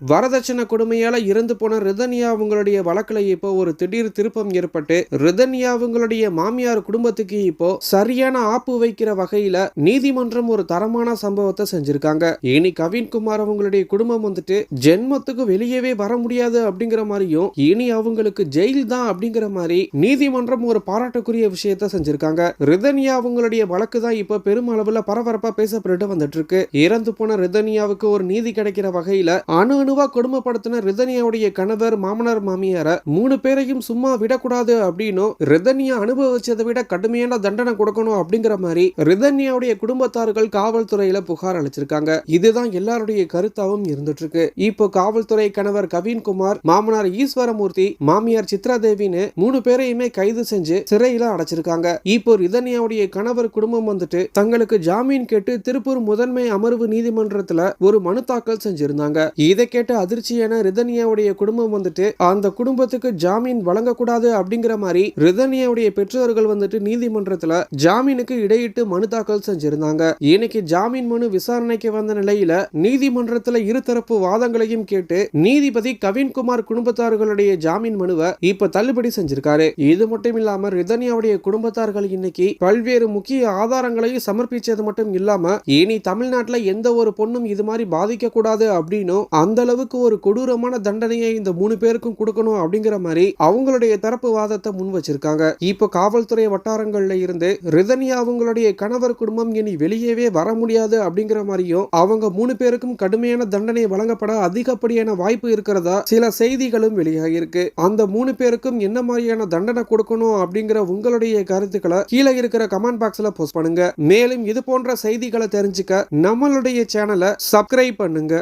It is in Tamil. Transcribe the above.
வரதட்சணை கொடுமையால இறந்து போன ரிதன்யா அவங்களுடைய வழக்குல இப்போ ஒரு திடீர் திருப்பம் ஏற்பட்டு ரிதன்யா அவங்களுடைய மாமியார் குடும்பத்துக்கு இப்போ சரியான ஆப்பு வைக்கிற வகையில நீதிமன்றம் ஒரு தரமான சம்பவத்தை செஞ்சிருக்காங்க. இனி கவின்குமார் அவங்களுடைய குடும்பம் வந்துட்டு ஜென்மத்துக்கு வெளியவே வர முடியாது அப்படிங்கிற மாதிரியும் இனி அவங்களுக்கு ஜெயில் தான் அப்படிங்கிற மாதிரி நீதிமன்றம் ஒரு பாராட்டுக்குரிய விஷயத்த செஞ்சிருக்காங்க. ரிதன்யா அவங்களுடைய வழக்கு தான் இப்போ பெருமளவுல பரபரப்பா பேசப்பட்டு வந்துட்டு இருக்கு. இறந்து போன ரிதன்யாவுக்கு ஒரு நீதி கிடைக்கிற வகையில அணு அணுவா கொடுமைப்படுத்தின ரிதனியாவுடைய கணவர் மாமனார் மாமியார மூணு பேரையும் சும்மா விடக்கூடாது அப்படின்னும் ரிதன்யா அனுபவிச்சதை விட கடுமையான தண்டனை கொடுக்கணும் அப்படிங்கிற மாதிரி ரிதன்யாவுடைய குடும்பத்தார்கள் காவல்துறையில புகார் அளிச்சிருக்காங்க. இதுதான் எல்லாருடைய கருத்தாவும் இருந்துட்டு இருக்கு இப்போ காவல்துறை கணவர் கவின்குமார் மாமனார் ஈஸ்வரமூர்த்தி மாமியார் சித்ரா தேவின்னு மூணு பேரையுமே கைது செஞ்சு சிறையில அடைச்சிருக்காங்க. இப்போ ரிதன்யாவுடைய கணவர் குடும்பம் வந்துட்டு தங்களுக்கு ஜாமீன் கேட்டு திருப்பூர் முதன்மை அமர்வு நீதிமன்றத்துல ஒரு மனு தாக்கல் செஞ்சிருந்தாங்க. இதை கேட்ட அதிர்ச்சியான ரிதன்யாவுடைய குடும்பம் வந்துட்டு அந்த குடும்பத்துக்கு ஜாமீன் வழங்கக்கூடாது அப்படிங்கிற மாதிரி ரிதன்யாவுடைய பெற்றோர்கள் வந்துட்டு நீதிமன்றத்துல ஜாமீனுக்கு இடையிட்டு மனு தாக்கல் செஞ்சிருந்தாங்க. இன்னைக்கு ஜாமீன் மனு விசாரணைக்கு வந்த நிலையில நீதிமன்றத்துல இருதரப்பு வாதங்களையும் கேட்டு நீதிபதி கவின்குமார் குடும்பத்தார்களுடைய ஜாமீன் மனுவை இப்ப தள்ளுபடி செஞ்சிருக்காரு. இது மட்டும் இல்லாம ரிதன்யாவுடைய குடும்பத்தார்கள் இன்னைக்கு பல்வேறு முக்கிய ஆதாரங்களையும் சமர்ப்பிச்சது மட்டும் இல்லாம இனி தமிழ்நாட்டுல எந்த ஒரு பொண்ணும் இது மாதிரி பாதிக்க கூடாது அப்படின்னும் அந்த அளவுக்கு ஒரு கொடூரமான தண்டனையை இந்த மூணு பேருக்கும் கொடுக்கணும் அப்படிங்கிற மாதிரி அவங்களுடைய தரப்பு வாதத்தை முன் வச்சிருக்காங்க. இப்போ காவல்துறை வட்டாரங்கள்ல இருந்து ரிதன்யா அவங்களுடைய கணவர் குடும்பம் இனி வெளியவே வர முடியாது அப்படிங்கிற மாதிரியும் அவங்க மூணு பேருக்கும் கடுமையான தண்டனை வழங்கப்பட அதிகப்படியான வாய்ப்பு இருக்கிறதா சில செய்திகளும் வெளியாகிருக்கு அந்த மூணு பேருக்கும் என்ன மாதிரியான தண்டனை கொடுக்கணும் அப்படிங்கிற உங்களுடைய கருத்துக்களை கீழே இருக்கிற கமெண்ட் பாக்ஸ்ல போஸ்ட் பண்ணுங்க. மேலும் இது போன்ற செய்திகளை தெரிஞ்சுக்க நம்மளுடைய சேனலை சப்ஸ்கிரைப் பண்ணுங்க.